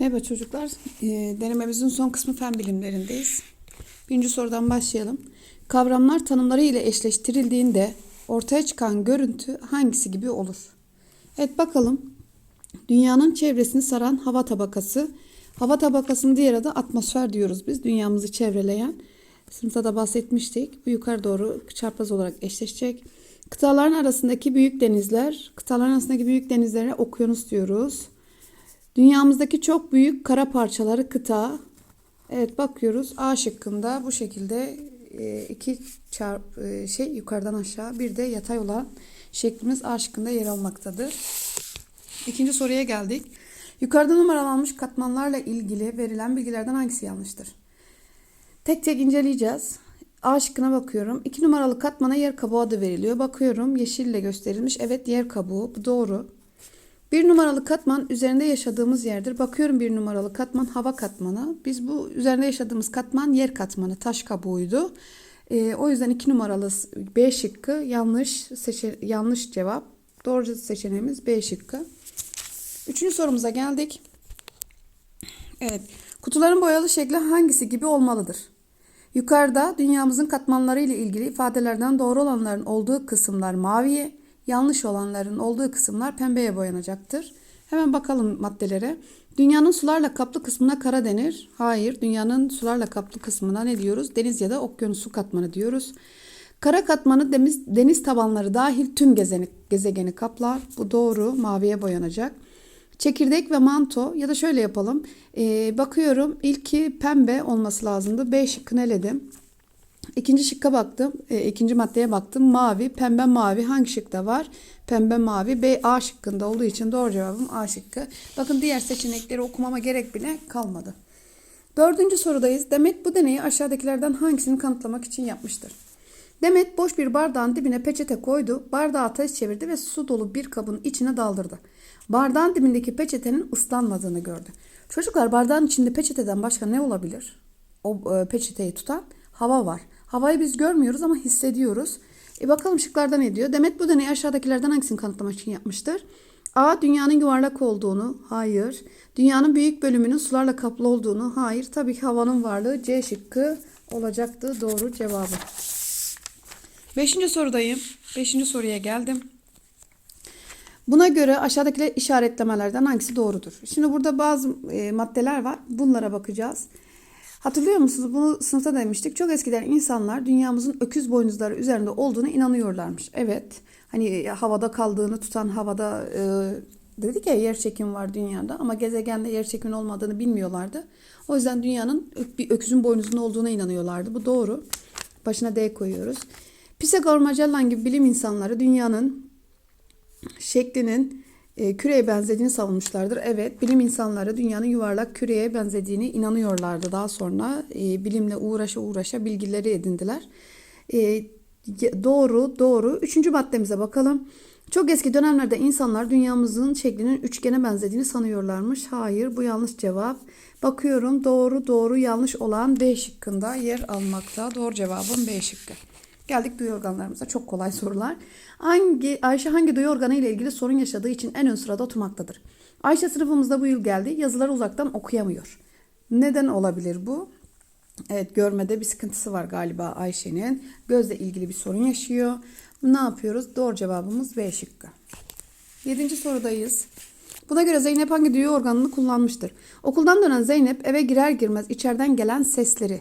Merhaba çocuklar. Ee, denememizin son kısmı fen bilimlerindeyiz. Birinci sorudan başlayalım. Kavramlar tanımları ile eşleştirildiğinde ortaya çıkan görüntü hangisi gibi olur? Evet bakalım. Dünyanın çevresini saran hava tabakası. Hava tabakasının diğer adı atmosfer diyoruz biz. Dünyamızı çevreleyen. Sınıfta da bahsetmiştik. Bu yukarı doğru çarpaz olarak eşleşecek. Kıtaların arasındaki büyük denizler. Kıtaların arasındaki büyük denizlere okyanus diyoruz. Dünyamızdaki çok büyük kara parçaları kıta. Evet bakıyoruz A şıkkında bu şekilde e, iki çarp e, şey yukarıdan aşağı bir de yatay olan şeklimiz A şıkkında yer almaktadır. İkinci soruya geldik. Yukarıda numaralanmış katmanlarla ilgili verilen bilgilerden hangisi yanlıştır? Tek tek inceleyeceğiz. A şıkkına bakıyorum. 2 numaralı katmana yer kabuğu adı veriliyor. Bakıyorum yeşille gösterilmiş. Evet yer kabuğu. Bu doğru. Bir numaralı katman üzerinde yaşadığımız yerdir. Bakıyorum bir numaralı katman hava katmanı. Biz bu üzerinde yaşadığımız katman yer katmanı taş kabuğuydu. Ee, o yüzden iki numaralı B şıkkı yanlış seçe, yanlış cevap. Doğru seçeneğimiz B şıkkı. Üçüncü sorumuza geldik. Evet. Kutuların boyalı şekli hangisi gibi olmalıdır? Yukarıda dünyamızın katmanları ile ilgili ifadelerden doğru olanların olduğu kısımlar maviye, yanlış olanların olduğu kısımlar pembeye boyanacaktır. Hemen bakalım maddelere. Dünyanın sularla kaplı kısmına kara denir. Hayır, dünyanın sularla kaplı kısmına ne diyoruz? Deniz ya da okyanusu katmanı diyoruz. Kara katmanı deniz, deniz tabanları dahil tüm gezeni, gezegeni kaplar. Bu doğru, maviye boyanacak. Çekirdek ve manto ya da şöyle yapalım. Ee, bakıyorum ilki pembe olması lazımdı. B şıkkını eledim. İkinci şıkka baktım. E, ikinci maddeye baktım. Mavi, pembe mavi hangi şıkta var? Pembe mavi. B A şıkkında olduğu için doğru cevabım A şıkkı. Bakın diğer seçenekleri okumama gerek bile kalmadı. Dördüncü sorudayız. Demet bu deneyi aşağıdakilerden hangisini kanıtlamak için yapmıştır? Demet boş bir bardağın dibine peçete koydu. Bardağı ters çevirdi ve su dolu bir kabın içine daldırdı. Bardağın dibindeki peçetenin ıslanmadığını gördü. Çocuklar bardağın içinde peçeteden başka ne olabilir? O e, peçeteyi tutan hava var. Havayı biz görmüyoruz ama hissediyoruz. E bakalım şıklarda ne diyor? Demet bu deneyi aşağıdakilerden hangisini kanıtlamak için yapmıştır? A. Dünyanın yuvarlak olduğunu. Hayır. Dünyanın büyük bölümünün sularla kaplı olduğunu. Hayır. Tabii ki havanın varlığı C şıkkı olacaktı doğru cevabı. Beşinci sorudayım. Beşinci soruya geldim. Buna göre aşağıdakiler işaretlemelerden hangisi doğrudur? Şimdi burada bazı e, maddeler var. Bunlara bakacağız. Hatırlıyor musunuz? Bunu sınıfta demiştik. Çok eskiden insanlar dünyamızın öküz boynuzları üzerinde olduğunu inanıyorlarmış. Evet. Hani havada kaldığını tutan havada e, dedik ya yer çekimi var dünyada ama gezegende yer çekimi olmadığını bilmiyorlardı. O yüzden dünyanın bir öküzün boynuzunda olduğuna inanıyorlardı. Bu doğru. Başına D koyuyoruz. Pisagor Magellan gibi bilim insanları dünyanın şeklinin e, küreye benzediğini savunmuşlardır. Evet, bilim insanları dünyanın yuvarlak küreye benzediğini inanıyorlardı. Daha sonra e, bilimle uğraşa uğraşa bilgileri edindiler. E, doğru, doğru. Üçüncü maddemize bakalım. Çok eski dönemlerde insanlar dünyamızın şeklinin üçgene benzediğini sanıyorlarmış. Hayır, bu yanlış cevap. Bakıyorum doğru, doğru, yanlış olan B şıkkında yer almakta. Doğru cevabım B şıkkı. Geldik duyu organlarımıza. Çok kolay sorular. Hangi Ayşe hangi duyu organı ile ilgili sorun yaşadığı için en ön sırada oturmaktadır? Ayşe sınıfımızda bu yıl geldi. Yazıları uzaktan okuyamıyor. Neden olabilir bu? Evet görmede bir sıkıntısı var galiba Ayşe'nin. Gözle ilgili bir sorun yaşıyor. Ne yapıyoruz? Doğru cevabımız B şıkkı. Yedinci sorudayız. Buna göre Zeynep hangi duyu organını kullanmıştır? Okuldan dönen Zeynep eve girer girmez içeriden gelen sesleri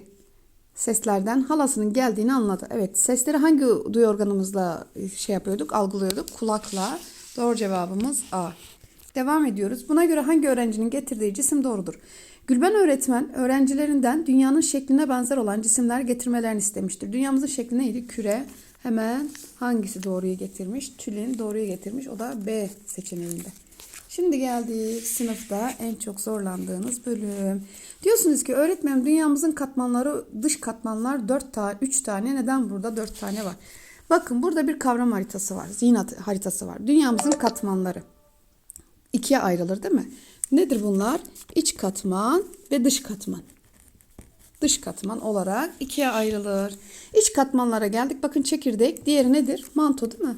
seslerden halasının geldiğini anladı. Evet sesleri hangi duyu organımızla şey yapıyorduk, algılıyorduk? Kulakla. Doğru cevabımız A. Devam ediyoruz. Buna göre hangi öğrencinin getirdiği cisim doğrudur? Gülben öğretmen öğrencilerinden dünyanın şekline benzer olan cisimler getirmelerini istemiştir. Dünyamızın şekli neydi? Küre. Hemen hangisi doğruyu getirmiş? Tülin doğruyu getirmiş. O da B seçeneğinde. Şimdi geldik sınıfta en çok zorlandığınız bölüm. Diyorsunuz ki öğretmenim dünyamızın katmanları dış katmanlar 4 tane 3 tane neden burada 4 tane var? Bakın burada bir kavram haritası var. Zihin haritası var. Dünyamızın katmanları. ikiye ayrılır değil mi? Nedir bunlar? İç katman ve dış katman. Dış katman olarak ikiye ayrılır. İç katmanlara geldik. Bakın çekirdek. Diğeri nedir? Manto değil mi?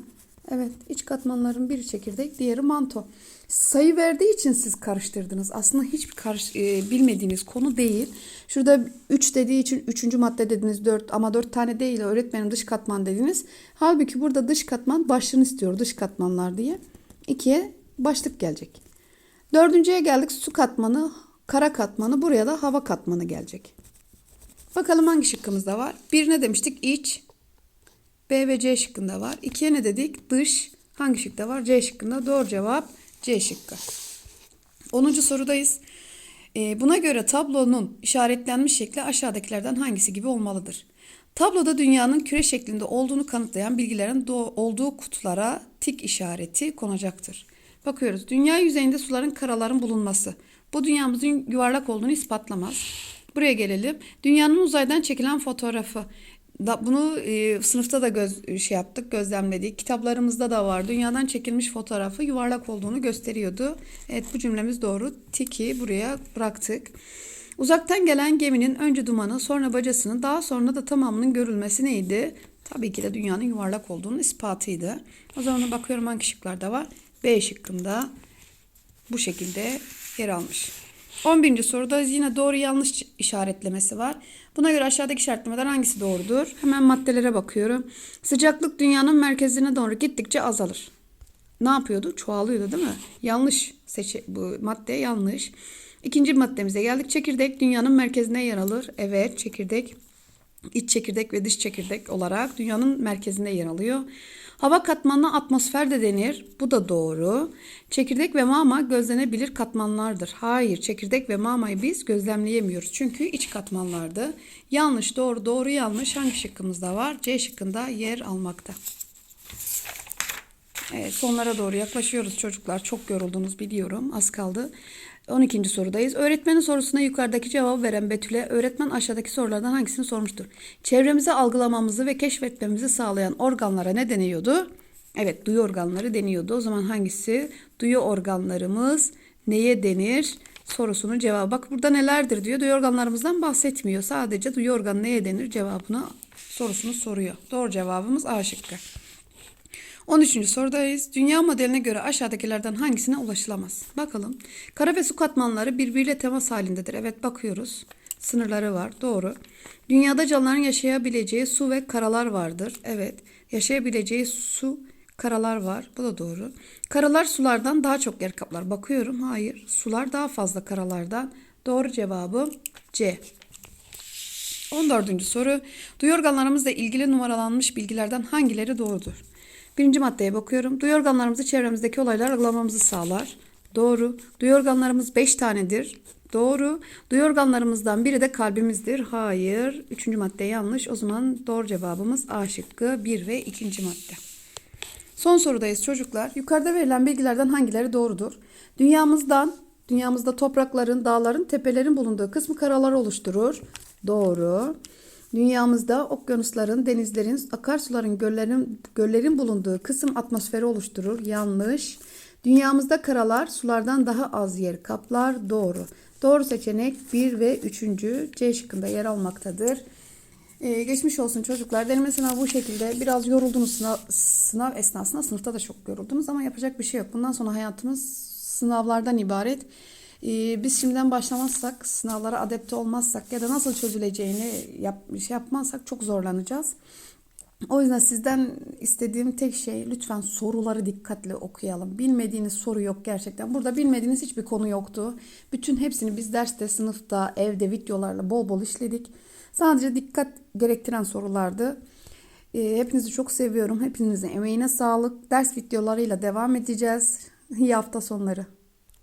Evet, iç katmanların biri çekirdek, diğeri manto. Sayı verdiği için siz karıştırdınız. Aslında hiçbir karış, e, bilmediğiniz konu değil. Şurada 3 dediği için 3. madde dediniz 4 ama 4 tane değil öğretmenim dış katman dediniz. Halbuki burada dış katman başlığını istiyor dış katmanlar diye. 2'ye başlık gelecek. Dördüncüye geldik su katmanı, kara katmanı buraya da hava katmanı gelecek. Bakalım hangi şıkkımızda var? Bir ne demiştik? İç, B ve C şıkkında var. İkiye ne dedik? Dış. Hangi şıkta var? C şıkkında. Doğru cevap C şıkkı. 10. sorudayız. Ee, buna göre tablonun işaretlenmiş şekli aşağıdakilerden hangisi gibi olmalıdır? Tabloda dünyanın küre şeklinde olduğunu kanıtlayan bilgilerin olduğu kutulara tik işareti konacaktır. Bakıyoruz. Dünya yüzeyinde suların karaların bulunması. Bu dünyamızın yuvarlak olduğunu ispatlamaz. Buraya gelelim. Dünyanın uzaydan çekilen fotoğrafı. Da, bunu e, sınıfta da göz şey yaptık, gözlemledik. Kitaplarımızda da var. Dünyadan çekilmiş fotoğrafı yuvarlak olduğunu gösteriyordu. Evet bu cümlemiz doğru. Tiki buraya bıraktık. Uzaktan gelen geminin önce dumanı, sonra bacasının, daha sonra da tamamının görülmesi neydi? Tabii ki de dünyanın yuvarlak olduğunun ispatıydı. O zaman bakıyorum hangi şıklarda var. B şıkkında bu şekilde yer almış. 11. soruda yine doğru yanlış işaretlemesi var. Buna göre aşağıdaki işaretlemeler hangisi doğrudur? Hemen maddelere bakıyorum. Sıcaklık dünyanın merkezine doğru gittikçe azalır. Ne yapıyordu? Çoğalıyordu değil mi? Yanlış. Seçe bu madde yanlış. İkinci maddemize geldik. Çekirdek dünyanın merkezine yer alır. Evet çekirdek iç çekirdek ve dış çekirdek olarak dünyanın merkezinde yer alıyor. Hava katmanına atmosfer de denir. Bu da doğru. Çekirdek ve mama gözlenebilir katmanlardır. Hayır, çekirdek ve mamayı biz gözlemleyemiyoruz. Çünkü iç katmanlardı. Yanlış, doğru, doğru, yanlış hangi şıkkımızda var? C şıkkında yer almakta. Evet, sonlara doğru yaklaşıyoruz çocuklar. Çok yoruldunuz biliyorum. Az kaldı. 12. sorudayız. Öğretmenin sorusuna yukarıdaki cevabı veren Betül'e öğretmen aşağıdaki sorulardan hangisini sormuştur? Çevremizi algılamamızı ve keşfetmemizi sağlayan organlara ne deniyordu? Evet, duyu organları deniyordu. O zaman hangisi? Duyu organlarımız neye denir? Sorusunun cevabı. Bak burada nelerdir diyor. Duyu organlarımızdan bahsetmiyor. Sadece duyu organı neye denir cevabını sorusunu soruyor. Doğru cevabımız A şıkkı. 13. sorudayız. Dünya modeline göre aşağıdakilerden hangisine ulaşılamaz? Bakalım. Kara ve su katmanları birbiriyle temas halindedir. Evet bakıyoruz. Sınırları var. Doğru. Dünyada canlıların yaşayabileceği su ve karalar vardır. Evet. Yaşayabileceği su karalar var. Bu da doğru. Karalar sulardan daha çok yer kaplar. Bakıyorum. Hayır. Sular daha fazla karalardan. Doğru cevabı C. 14. soru. Duyu organlarımızla ilgili numaralanmış bilgilerden hangileri doğrudur? Birinci maddeye bakıyorum. Duyu organlarımızı çevremizdeki olaylar algılamamızı sağlar. Doğru. Duyu organlarımız 5 tanedir. Doğru. Duyu organlarımızdan biri de kalbimizdir. Hayır. Üçüncü madde yanlış. O zaman doğru cevabımız A şıkkı 1 ve ikinci madde. Son sorudayız çocuklar. Yukarıda verilen bilgilerden hangileri doğrudur? Dünyamızdan, dünyamızda toprakların, dağların, tepelerin bulunduğu kısmı karalar oluşturur. Doğru. Dünyamızda okyanusların, denizlerin, akarsuların, göllerin, göllerin bulunduğu kısım atmosferi oluşturur. Yanlış. Dünyamızda karalar sulardan daha az yer kaplar. Doğru. Doğru seçenek 1 ve 3. C şıkkında yer almaktadır. Ee, geçmiş olsun çocuklar. Deneme sınavı bu şekilde. Biraz yoruldunuz sınav, sınav esnasında. Sınıfta da çok yoruldunuz ama yapacak bir şey yok. Bundan sonra hayatımız sınavlardan ibaret. Ee, biz şimdiden başlamazsak, sınavlara adapte olmazsak ya da nasıl çözüleceğini yap, şey yapmazsak çok zorlanacağız. O yüzden sizden istediğim tek şey lütfen soruları dikkatli okuyalım. Bilmediğiniz soru yok gerçekten. Burada bilmediğiniz hiçbir konu yoktu. Bütün hepsini biz derste, sınıfta, evde videolarla bol bol işledik. Sadece dikkat gerektiren sorulardı. Ee, hepinizi çok seviyorum. Hepinizin emeğine sağlık. Ders videolarıyla devam edeceğiz. İyi hafta sonları.